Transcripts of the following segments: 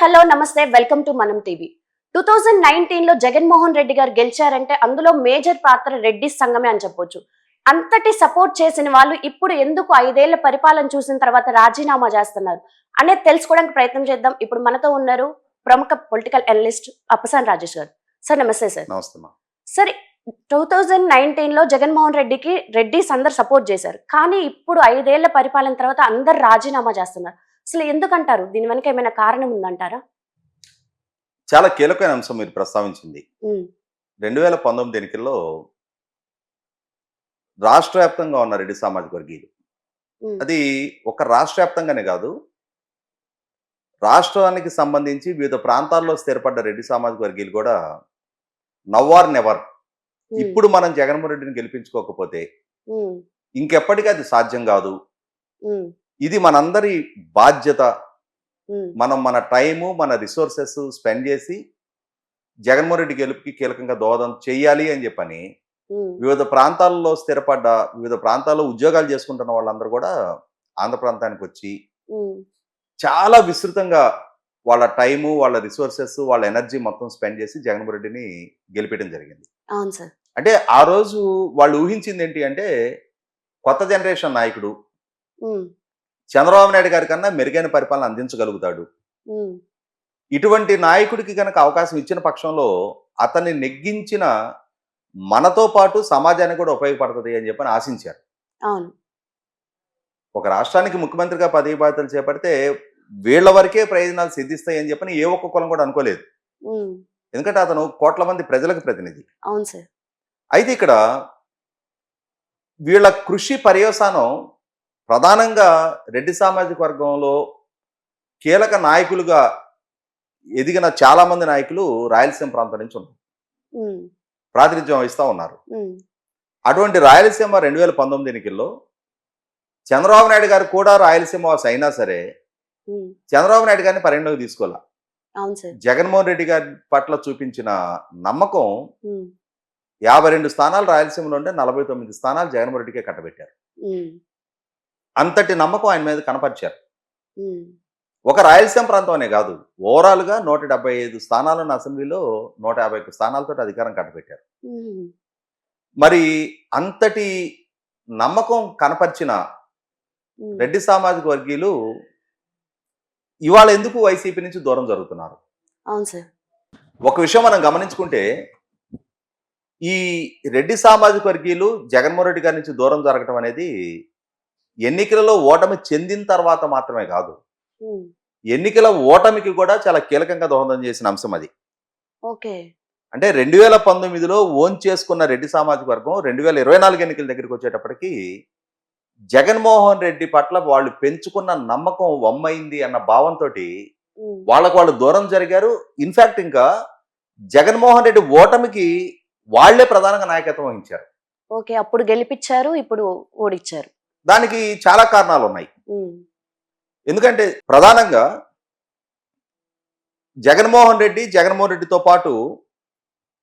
Hello namaste welcome to Manam TV. Two thousand నైన్టీన్లో జగన్మోహన్ రెడ్డి గారు గెలిచారంటే అందులో మేజర్ పాత్ర రెడ్డి సంఘమే అని చెప్పొచ్చు. అంతటి సపోర్ట్ చేసిన వాళ్ళు ఇప్పుడు ఎందుకు ఐదేళ్ళ పరిపాలన చూసిన తర్వాత రాజీనామా చేస్తున్నారు అనేది తెలుసుకోవడానికి ప్రయత్నం చేద్దాం. ఇప్పుడు మనతో ఉన్నారు ప్రముఖ పొలిటికల్ అనలిస్ట్ అప్పసాన్ రాజేష్ గారు. సార్ నమస్తే సార్. నమస్తే సరే టూ థౌజండ్ నైన్టీన్లో జగన్మోహన్ రెడ్డికి రెడ్డిస్ అందరు సపోర్ట్ చేశారు. కానీ ఇప్పుడు ఐదేళ్ళ పరిపాలన తర్వాత అందరు రాజీనామా చేస్తున్నారు. అసలు ఎందుకంటారు? దీని వెనక ఏమైనా కారణం ఉందంటారా? చాలా కీలకమైన అంశం మీరు ప్రస్తావించింది. రెండు వేల పంతొమ్మిది ఎన్నికల్లో రాష్ట్ర వ్యాప్తంగా ఉన్న రెడ్డి సామాజిక వర్గీయులు. అది ఒక రాష్ట్ర వ్యాప్తంగానే కాదు రాష్ట్రానికి సంబంధించి వివిధ ప్రాంతాల్లో స్థిరపడ్డ రెడ్డి సామాజిక వర్గీయులు కూడా నవ్వార్ నెవర్. ఇప్పుడు మనం జగన్మోహన్ రెడ్డిని గెలిపించుకోకపోతే ఇంకెప్పటికీ అది సాధ్యం కాదు. ఇది మనందరి బాధ్యత. మనం మన టైము మన రిసోర్సెస్ స్పెండ్ చేసి జగన్మోహన్ రెడ్డి గెలుపుకి కీలకంగా దోహదం చేయాలి అని చెప్పని వివిధ ప్రాంతాల్లో స్థిరపడ్డ వివిధ ప్రాంతాల్లో ఉద్యోగాలు చేసుకుంటున్న వాళ్ళందరూ కూడా ఆంధ్ర ప్రాంతానికి వచ్చి చాలా విస్తృతంగా వాళ్ళ టైము వాళ్ళ రిసోర్సెస్ వాళ్ళ ఎనర్జీ మొత్తం స్పెండ్ చేసి జగన్మోహన్ రెడ్డిని గెలిపించడం జరిగింది. అంటే ఆ రోజు వాళ్ళు ఊహించింది ఏంటి అంటే కొత్త జనరేషన్ నాయకుడు చంద్రబాబు నాయుడు గారి కన్నా మెరుగైన పరిపాలన అందించగలుగుతాడు. ఇటువంటి నాయకుడికి కనుక అవకాశం ఇచ్చిన పక్షంలో అతన్ని నెగ్గించిన మనతో పాటు సమాజానికి కూడా ఉపయోగపడుతుంది అని చెప్పని ఆశించారు. ఒక రాష్ట్రానికి ముఖ్యమంత్రిగా పదవి బాధ్యతలు చేపడితే వీళ్ళ వరకే ప్రయోజనాలు సిద్ధిస్తాయి అని చెప్పని ఏ ఒక్క కులం కూడా అనుకోలేదు. ఎందుకంటే అతను కోట్ల మంది ప్రజలకు ప్రతినిధి. అవును సార్. అయితే ఇక్కడ వీళ్ళ కృషి పర్యవసానం ప్రధానంగా రెడ్డి సామాజిక వర్గంలో కీలక నాయకులుగా ఎదిగిన చాలా మంది నాయకులు రాయలసీమ ప్రాంతం నుంచి ఉన్నారు. ప్రాతినిధ్యం వహిస్తూ ఉన్నారు. అటువంటి రాయలసీమ రెండు వేల పంతొమ్మిది ఎన్నికల్లో చంద్రబాబు నాయుడు గారు కూడా రాయలసీమ వాసి అయినా సరే చంద్రబాబు నాయుడు గారిని పరిగణలోకి తీసుకోవాలి? జగన్మోహన్ రెడ్డి గారి పట్ల చూపించిన నమ్మకం యాభై రెండు స్థానాలు రాయలసీమలో ఉంటే నలభై తొమ్మిది స్థానాలు జగన్మోహన్ రెడ్డికే కట్టబెట్టారు. అంతటి నమ్మకం ఆయన మీద కనపరిచారు. ఒక రాయలసీమ ప్రాంతం అనే కాదు ఓవరాల్గా నూట డెబ్బై ఐదు స్థానాలున్న అసెంబ్లీలో నూట యాభై ఒక్క స్థానాలతో అధికారం కట్టబెట్టారు. మరి అంతటి నమ్మకం కనపరిచిన రెడ్డి సామాజిక వర్గీయులు ఇవాళ ఎందుకు వైసీపీ నుంచి దూరం జరుగుతున్నారు? అవును సార్. ఒక విషయం మనం గమనించుకుంటే ఈ రెడ్డి సామాజిక వర్గీయులు జగన్మోహన్ రెడ్డి గారి నుంచి దూరం జరగటం అనేది ఎన్నికలలో ఓటమి చెందిన తర్వాత మాత్రమే కాదు. ఎన్నికల ఓటమికి కూడా చాలా కీలకంగా దోహదం చేసిన అంశం అది. ఓకే. అంటే రెండు వేల పంతొమ్మిదిలో ఓన్ చేసుకున్న రెడ్డి సామాజిక వర్గం రెండు వేల ఇరవై నాలుగు ఎన్నికల దగ్గరికి వచ్చేటప్పటికి జగన్మోహన్ రెడ్డి పట్ల వాళ్ళు పెంచుకున్న నమ్మకం వమ్మైంది అన్న భావంతో వాళ్ళకు వాళ్ళు దూరం జరిగారు. ఇన్ఫాక్ట్ ఇంకా జగన్మోహన్ రెడ్డి ఓటమికి వాళ్ళే ప్రధానంగా నాయకత్వం వహించారు. ఓకే అప్పుడు గెలిపించారు ఇప్పుడు ఓడిచ్చారు. దానికి చాలా కారణాలు ఉన్నాయి ఎందుకంటే ప్రధానంగా జగన్మోహన్ రెడ్డి జగన్మోహన్ రెడ్డితో పాటు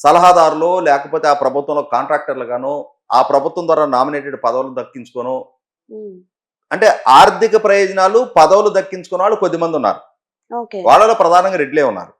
సలహాదారులు లేకపోతే ఆ ప్రభుత్వంలో కాంట్రాక్టర్లు గాను ఆ ప్రభుత్వం ద్వారా నామినేటెడ్ పదవులు దక్కించుకోను అంటే ఆర్థిక ప్రయోజనాలు పదవులు దక్కించుకున్న వాళ్ళు కొద్దిమంది ఉన్నారు వాళ్ళలో ప్రధానంగా రెడ్లే ఉన్నారు.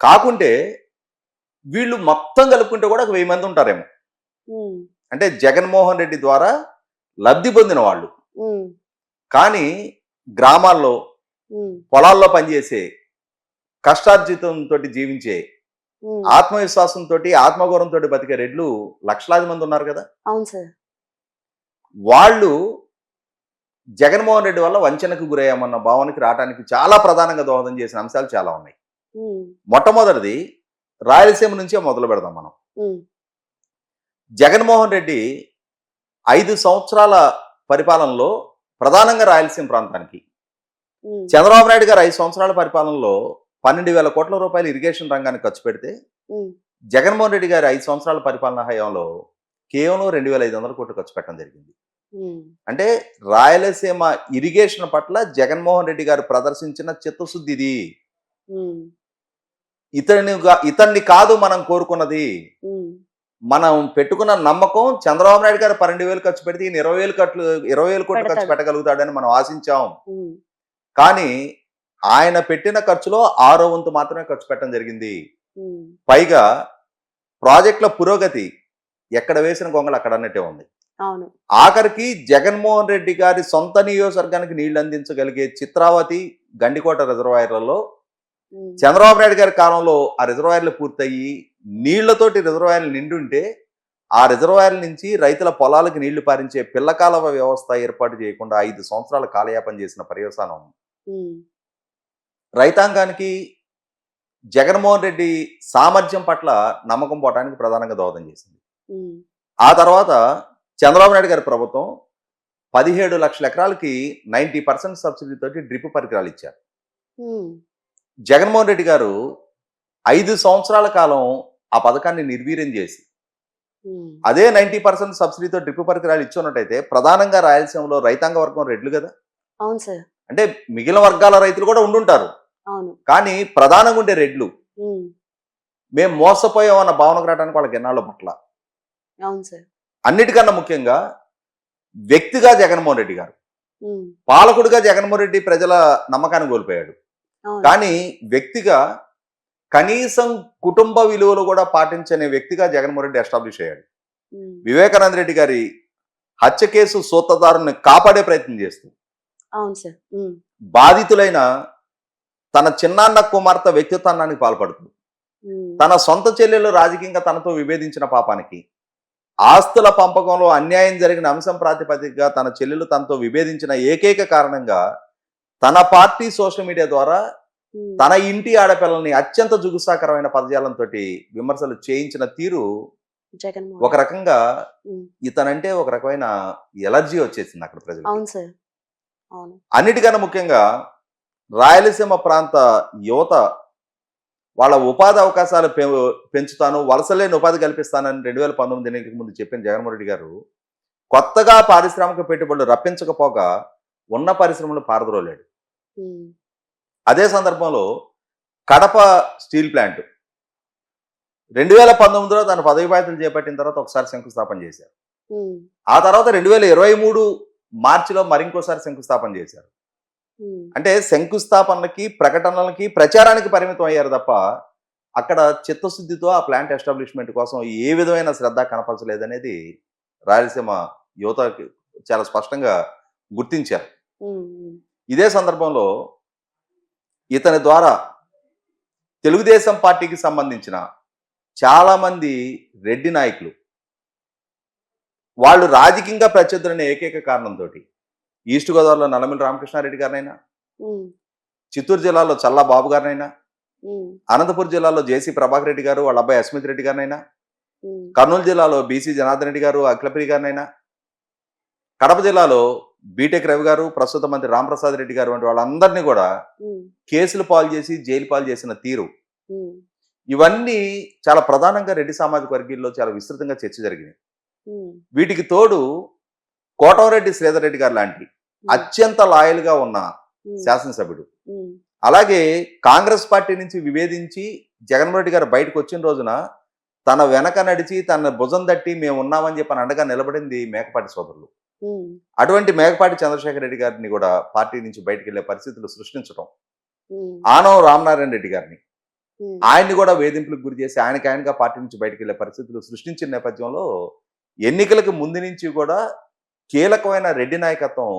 కాకుంటే వీళ్ళు మొత్తం కలుపుకుంటే కూడా ఒక వెయ్యి మంది ఉంటారేమో. అంటే జగన్మోహన్ రెడ్డి ద్వారా లబ్ధి పొందిన వాళ్ళు. కానీ గ్రామాల్లో పొలాల్లో పనిచేసే కష్టార్జితంతో జీవించే ఆత్మవిశ్వాసంతో ఆత్మగౌరవంతో బతికే రెడ్లు లక్షలాది మంది ఉన్నారు కదా? అవును సార్. వాళ్ళు జగన్మోహన్ రెడ్డి వల్ల వంచనకు గురయ్యామన్న భావనకి రావడానికి చాలా ప్రధానంగా దోహదం చేసిన అంశాలు చాలా ఉన్నాయి. మొట్టమొదటిది రాయలసీమ నుంచే మొదలు పెడదాం మనం. జగన్మోహన్ రెడ్డి ఐదు సంవత్సరాల పరిపాలనలో ప్రధానంగా రాయలసీమ ప్రాంతానికి. చంద్రబాబు నాయుడు గారు ఐదు సంవత్సరాల పరిపాలనలో పన్నెండు వేల కోట్ల రూపాయలు ఇరిగేషన్ రంగానికి ఖర్చు పెడితే జగన్మోహన్ రెడ్డి గారి ఐదు సంవత్సరాల పరిపాలన హయాంలో కేవలం రెండు వేల ఐదు వందల కోట్లు ఖర్చు పెట్టడం జరిగింది. అంటే రాయలసీమ ఇరిగేషన్ పట్ల జగన్మోహన్ రెడ్డి గారు ప్రదర్శించిన చిత్తశుద్ధి ఇది. ఇతని ఇతన్ని కాదు మనం కోరుకున్నది. మనం పెట్టుకున్న నమ్మకం చంద్రబాబు నాయుడు గారు పన్నెండు వేలు ఖర్చు పెడితే ఈయన ఇరవై వేలు కట్లు ఇరవై వేలు కోట్లు ఖర్చు. పెట్టగలుగుతాడని మనం ఆశించాం. కానీ ఆయన పెట్టిన ఖర్చులో ఆరో వంతు మాత్రమే ఖర్చు పెట్టడం జరిగింది. పైగా ప్రాజెక్టుల పురోగతి ఎక్కడ వేసిన గొంగళి అక్కడ అన్నట్టే ఉంది. ఆఖరికి జగన్మోహన్ రెడ్డి గారి సొంత నియోజకవర్గానికి నీళ్ళు అందించగలిగే చిత్రావతి గండికోట రిజర్వాయర్లలో చంద్రబాబు నాయుడు గారి కాలంలో ఆ రిజర్వాయర్లు పూర్తయి నీళ్ళతోటి రిజర్వాయర్లు నిండుంటే ఆ రిజర్వాయర్ల నుంచి రైతుల పొలాలకు నీళ్ళు పారించే పిల్లకాలవ వ్యవస్థ ఏర్పాటు చేయకుండా ఐదు సంవత్సరాల కాలయాపన చేసిన పర్యవసానం. రైతాంగానికి జగన్మోహన్ రెడ్డి సామర్థ్యం పట్ల నమ్మకం పోవడానికి ప్రధానంగా దోహదం చేసింది. ఆ తర్వాత చంద్రబాబు నాయుడు గారి ప్రభుత్వం పదిహేడు లక్షల ఎకరాలకి నైంటీ పర్సెంట్ సబ్సిడీతోటి డ్రిప్ పరికరాలు ఇచ్చారు. జగన్మోహన్ రెడ్డి గారు ఐదు సంవత్సరాల కాలం ఆ పథకాన్ని నిర్వీర్యం చేసి అదే నైంటీ పర్సెంట్ సబ్సిడీతో డ్రిప్ పరికరాలు ఇచ్చున్నట్టయితే ప్రధానంగా రాయలసీమలో రైతాంగ వర్గం రెడ్లు కదా? అవును సార్. అంటే మిగిలిన వర్గాల రైతులు కూడా ఉండుంటారు. కానీ ప్రధానంగా ఉండే రెడ్లు. మేము మోసపోయాం అన్న భావనకు రావడానికి వాళ్ళకి ఎన్నాళ్ళ పట్ల? అన్నిటికన్నా ముఖ్యంగా వ్యక్తిగా జగన్మోహన్ రెడ్డి గారు. పాలకుడిగా జగన్మోహన్ రెడ్డి ప్రజల నమ్మకాన్ని కోల్పోయాడు. కానీ వ్యక్తిగా కనీసం కుటుంబ విలువలు కూడా పాటించని వ్యక్తిగా జగన్మోహన్ రెడ్డి ఎస్టాబ్లిష్ అయ్యాడు. వివేకానంద రెడ్డి గారి హత్య కేసు సూత్రధారుని కాపాడే ప్రయత్నం చేస్తూ అవును సార్. ఉమ్, బాధితులైన తన చిన్నాన్న కుమార్తె వ్యక్తిత్వానికి పాల్పడుతుంది. తన సొంత చెల్లెలు రాజకీయంగా తనతో విభేదించిన పాపానికి ఆస్తుల పంపకంలో అన్యాయం జరిగిన అంశం ప్రాతిపదికగా తన చెల్లెలు తనతో విభేదించిన ఏకైక కారణంగా తన పార్టీ సోషల్ మీడియా ద్వారా తన ఇంటి ఆడపిల్లల్ని అత్యంత జుగుసాకరమైన పదజాలంతో విమర్శలు చేయించిన తీరు ఒక రకంగా ఇతనంటే ఒక రకమైన ఎలర్జీ వచ్చేసింది అక్కడ ప్రజలు అన్నిటికన్నా ముఖ్యంగా రాయలసీమ ప్రాంత యువత వాళ్ళ ఉపాధి అవకాశాలు పెంచుతాను వలసలేని ఉపాధి కల్పిస్తానని రెండు వేల పంతొమ్మిది ఎన్నికలకు ముందు చెప్పిన జగన్మోహన్ రెడ్డి గారు కొత్తగా పారిశ్రామిక పెట్టుబడులు రప్పించకపోగా ఉన్న పరిశ్రమలు పారద్రోలాడు అదే సందర్భంలో కడప స్టీల్ ప్లాంట్ రెండు వేల పంతొమ్మిదిలో తన పదవి బాధ్యతలు చేపట్టిన తర్వాత ఒకసారి శంకుస్థాపన చేశారు. ఆ తర్వాత రెండు వేల ఇరవై మూడు మార్చిలో మరింకోసారి శంకుస్థాపన చేశారు. అంటే శంకుస్థాపనలకి ప్రకటనలకి ప్రచారానికి పరిమితం అయ్యారు తప్ప అక్కడ చిత్తశుద్ధితో ఆ ప్లాంట్ ఎస్టాబ్లిష్మెంట్ కోసం ఏ విధమైన శ్రద్ధ కనపరచలేదనేది రాయలసీమ యువతకి చాలా స్పష్టంగా గుర్తించారు. ఇదే సందర్భంలో ఇతని ద్వారా తెలుగుదేశం పార్టీకి సంబంధించిన చాలామంది రెడ్డి నాయకులు వాళ్ళు రాజకీయంగా ప్రత్యర్థులనే ఏకైక కారణంతో ఈస్ట్ గోదావరిలో నల్లమిల్లి రామకృష్ణారెడ్డి గారినైనా చిత్తూరు జిల్లాలో చల్లా బాబు గారినైనా అనంతపురం జిల్లాలో జేసీ ప్రభాకర్ రెడ్డి గారు వాళ్ళ అబ్బాయి అస్మిత్ రెడ్డి గారినైనా కర్నూలు జిల్లాలో బీసీ జనార్దన్ రెడ్డి గారు అఖిలప్రియ గారినైనా కడప జిల్లాలో బీటెక్ రవి గారు ప్రస్తుత మంత్రి రాంప్రసాద్ రెడ్డి గారు వంటి వాళ్ళందరినీ కూడా కేసులు పాలు చేసి జైలు పాలు చేసిన తీరు. ఇవన్నీ చాలా ప్రధానంగా రెడ్డి సామాజిక వర్గీయుల్లో చాలా విస్తృతంగా చర్చ జరిగింది వీటికి తోడు కోటంరెడ్డి శ్రీధర్ రెడ్డి గారు లాంటి అత్యంత లాయల్గా ఉన్న ఉమ్, శాసనసభ్యుడు. అలాగే కాంగ్రెస్ పార్టీ నుంచి విభేదించి జగన్మోహన్ రెడ్డి గారు బయటకు వచ్చిన రోజున తన వెనక నడిచి తన భుజం తట్టి మేము ఉన్నామని చెప్పని అండగా నిలబడింది మేకపాటి సోదరులు. అటువంటి మేకపాటి చంద్రశేఖర్ రెడ్డి గారిని కూడా పార్టీ నుంచి బయటకు వెళ్ళే పరిస్థితులు సృష్టించడం ఆనవ రామనారాయణ రెడ్డి గారిని. ఆయన్ని కూడా వేధింపులకు గురి చేసి ఆయనకి ఆయనగా పార్టీ నుంచి బయటకు వెళ్ళే పరిస్థితులు సృష్టించిన నేపథ్యంలో ఎన్నికలకు ముందు నుంచి కూడా కీలకమైన రెడ్డి నాయకత్వం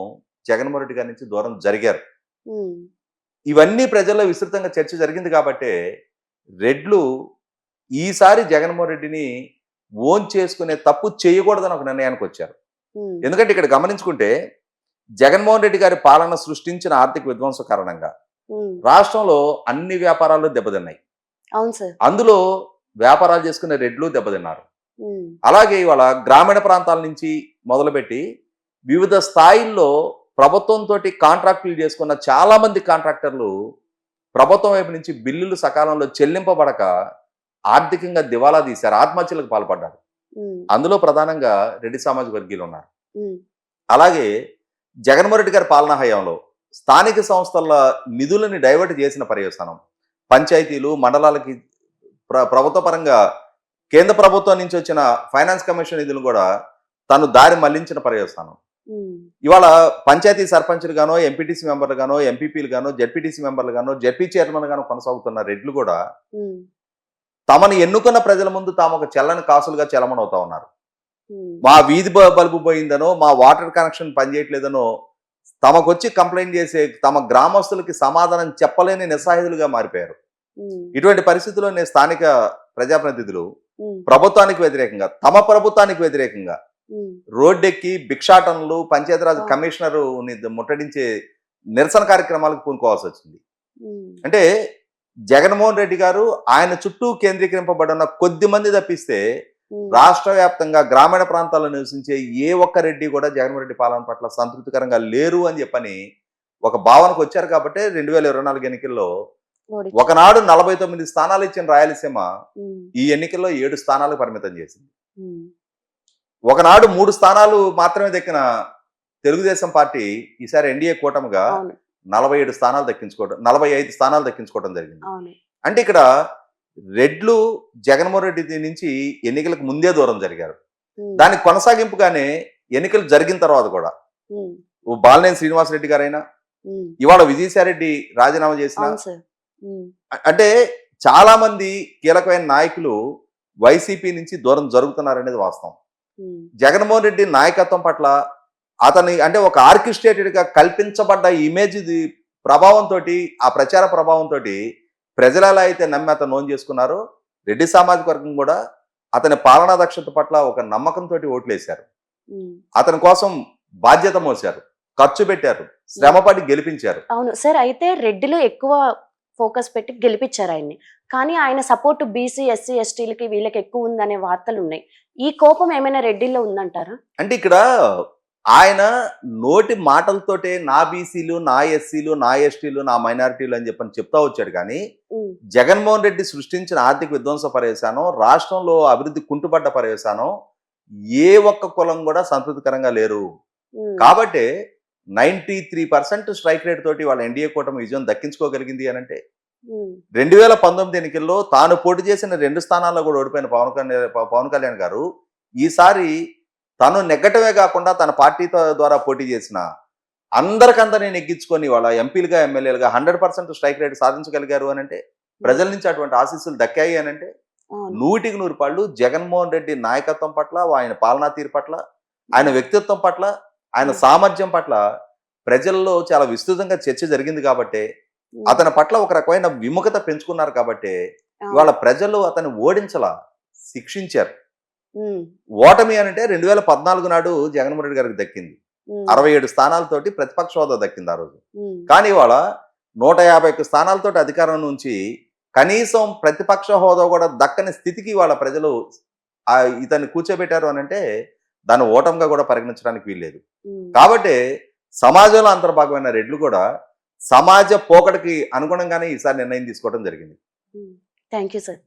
జగన్మోహన్ రెడ్డి గారి నుంచి దూరం జరిగారు. ఇవన్నీ ప్రజల్లో విస్తృతంగా చర్చ జరిగింది కాబట్టే రెడ్లు ఈసారి జగన్మోహన్ రెడ్డిని ఓన్ చేసుకునే తప్పు చేయకూడదని ఒక నిర్ణయానికి వచ్చారు. ఎందుకంటే ఇక్కడ గమనించుకుంటే జగన్మోహన్ రెడ్డి గారి పాలన సృష్టించిన ఆర్థిక విధ్వంసం కారణంగా రాష్ట్రంలో అన్ని వ్యాపారాలు దెబ్బతిన్నాయి. అందులో వ్యాపారాలు చేసుకునే రెడ్లు దెబ్బతిన్నారు. అలాగే ఇవాళ గ్రామీణ ప్రాంతాల నుంచి మొదలుపెట్టి వివిధ స్థాయిల్లో ప్రభుత్వంతో కాంట్రాక్టులు చేసుకున్న చాలా మంది కాంట్రాక్టర్లు ప్రభుత్వం వైపు నుంచి బిల్లులు సకాలంలో చెల్లింపబడక ఆర్థికంగా దివాలా తీశారు. ఆత్మహత్యలకు పాల్పడ్డారు. అందులో ప్రధానంగా రెడ్డి సామాజిక వర్గీయులు ఉన్నారు. అలాగే జగన్మోహన్ రెడ్డి గారి పాలనా హయాంలో స్థానిక సంస్థల నిధులని డైవర్ట్ చేసిన పర్యవసానం పంచాయతీలు మండలాలకి ప్ర ప్రభుత్వ పరంగా కేంద్ర ప్రభుత్వం నుంచి వచ్చిన ఫైనాన్స్ కమిషన్ నిధులు కూడా తను దారి మళ్ళించిన పర్యవసానం. ఇవాళ పంచాయతీ సర్పంచ్లు గానో ఎంపీటీసీ మెంబర్లు గానో ఎంపీపీలు గానో జెడ్పీటీసీ మెంబర్లు గానో జెడ్పీ చైర్మన్ గానో కొనసాగుతున్న రెడ్లు కూడా తమను ఎన్నుకున్న ప్రజల ముందు తాము ఒక చెల్లని కాసులుగా చెలమనవుతా ఉన్నారు. మా వీధి బల్బు పోయిందనో మా వాటర్ కనెక్షన్ పనిచేయట్లేదనో తమకొచ్చి కంప్లైంట్ చేసే తమ గ్రామస్తులకి సమాధానం చెప్పలేని నిస్సహాయులుగా మారిపోయారు. ఇటువంటి పరిస్థితుల్లో నేను స్థానిక ప్రజాప్రతినిధులు ప్రభుత్వానికి వ్యతిరేకంగా తమ ప్రభుత్వానికి వ్యతిరేకంగా రోడ్డెక్కి భిక్షాటనలు పంచాయతీరాజ్. కమిషనర్ ముట్టడించే నిరసన కార్యక్రమాలకు పూనుకోవాల్సి వచ్చింది అంటే జగన్మోహన్ రెడ్డి గారు ఆయన చుట్టూ కేంద్రీకరింపబడిన కొద్ది మంది తప్పిస్తే రాష్ట్ర వ్యాప్తంగా గ్రామీణ ప్రాంతాల్లో నివసించే ఏ ఒక్క రెడ్డి కూడా జగన్మోహన్ రెడ్డి పాలన పట్ల సంతృప్తికరంగా లేరు అని చెప్పని ఒక భావనకు వచ్చారు కాబట్టి రెండు వేల ఇరవై నాలుగు ఎన్నికల్లో ఒకనాడు నలభై తొమ్మిది స్థానాలు ఇచ్చిన రాయలసీమ ఈ ఎన్నికల్లో ఏడు స్థానాలకు పరిమితం చేసింది. ఒకనాడు మూడు స్థానాలు మాత్రమే దక్కిన తెలుగుదేశం పార్టీ ఈసారి ఎన్డీఏ కూటమిగా నలభై ఏడు స్థానాలు దక్కించుకోవడం నలభై ఐదు స్థానాలు దక్కించుకోవడం జరిగింది. అంటే ఇక్కడ రెడ్లు జగన్మోహన్ రెడ్డి నుంచి ఎన్నికలకు ముందే దూరం జరిగారు. దానికి కొనసాగింపుగానే ఎన్నికలు జరిగిన తర్వాత కూడా బాలినేని శ్రీనివాసరెడ్డి గారైనా ఇవాళ విజయసాయిరెడ్డి రాజీనామా చేసిన అంటే చాలా మంది కీలకమైన నాయకులు వైసీపీ నుంచి దూరం జరుగుతున్నారనేది వాస్తవం. జగన్మోహన్ రెడ్డి నాయకత్వం పట్ల అతని అంటే ఒక ఆర్కిస్ట్రేటెడ్గా కల్పించబడ్డ ఇమేజ్ ప్రభావంతో ఆ ప్రచార ప్రభావంతో ప్రజలు ఎలా అయితే నమ్మి అతను నోన్ చేసుకున్నారో. రెడ్డి సామాజిక వర్గం కూడా అతని పాలనా దక్షత పట్ల ఒక నమ్మకంతో ఓట్లేశారు. అతని కోసం బాధ్యత మోశారు ఖర్చు పెట్టారు శ్రమపడి గెలిపించారు. అవును. సార్ అయితే రెడ్డిలో ఎక్కువ ఫోకస్ పెట్టి గెలిపించారు ఆయన్ని. కానీ ఆయన సపోర్ట్ బీసీ ఎస్సీ ఎస్టీలకి వీళ్ళకి ఎక్కువ ఉందనే వార్తలు ఉన్నాయి ఈ కోపం ఏమైనా రెడ్డిలో ఉందంటారా? అంటే ఇక్కడ ఆయన నోటి మాటలతోటే నా బీసీలు నా ఎస్సీలు నా ఎస్టీలు నా మైనారిటీలు అని చెప్పని చెప్తా వచ్చాడు కానీ జగన్మోహన్ రెడ్డి సృష్టించిన ఆర్థిక విధ్వంస పర్యవసానం రాష్ట్రంలో అభివృద్ధి కుంటుపడ్డ పర్యవసానం ఏ ఒక్క కులం కూడా సంతృప్తికరంగా లేరు. కాబట్టి ninety three percent strike rate తోటి వాళ్ళ ఎన్డీఏ కూటమి విజయం దక్కించుకోగలిగింది అని అంటే రెండు వేల పంతొమ్మిది ఎన్నికల్లో తాను పోటీ చేసిన రెండు స్థానాల్లో కూడా ఓడిపోయిన పవన్ కళ్యాణ్ పవన్ కళ్యాణ్ గారు ఈసారి తను నెగ్గటమే కాకుండా తన పార్టీతో ద్వారా పోటీ చేసిన అందరికందరినీ నెగ్గించుకొని వాళ్ళ ఎంపీలుగా ఎమ్మెల్యేలుగా హండ్రెడ్ పర్సెంట్ స్ట్రైక్ రేట్ సాధించగలిగారు అని అంటే ప్రజల నుంచి అటువంటి ఆశీస్సులు దక్కాయి అని అంటే నూటికి నూరు పాళ్ళు జగన్మోహన్ రెడ్డి నాయకత్వం పట్ల ఆయన పాలనా తీరు పట్ల ఆయన వ్యక్తిత్వం పట్ల ఆయన సామర్థ్యం పట్ల ప్రజల్లో చాలా విస్తృతంగా చర్చ జరిగింది కాబట్టి అతని పట్ల ఒక రకమైన విముఖత పెంచుకున్నారు కాబట్టి. ఇవాళ ప్రజలు అతన్ని ఓడించలా శిక్షించారు. ఓటమి అంటే రెండు వేల పద్నాలుగు నాడు జగన్మోహన్ రెడ్డి గారికి దక్కింది. అరవై ఏడు స్థానాలతోటి ప్రతిపక్ష హోదా దక్కింది ఆ రోజు. కానీ ఇవాళ నూట యాభై ఒక్క స్థానాలతోటి అధికారం నుంచి కనీసం ప్రతిపక్ష హోదా కూడా దక్కని స్థితికి వాళ్ళ ప్రజలు ఇతన్ని కూర్చోబెట్టారు అని అంటే దాన్ని ఓటంగా కూడా పరిగణించడానికి వీల్లేదు. కాబట్టి సమాజంలో అంతర్భాగమైన రెడ్లు కూడా సమాజ పోకడికి అనుగుణంగానే ఈసారి నిర్ణయం తీసుకోవడం జరిగింది. Thank you sir.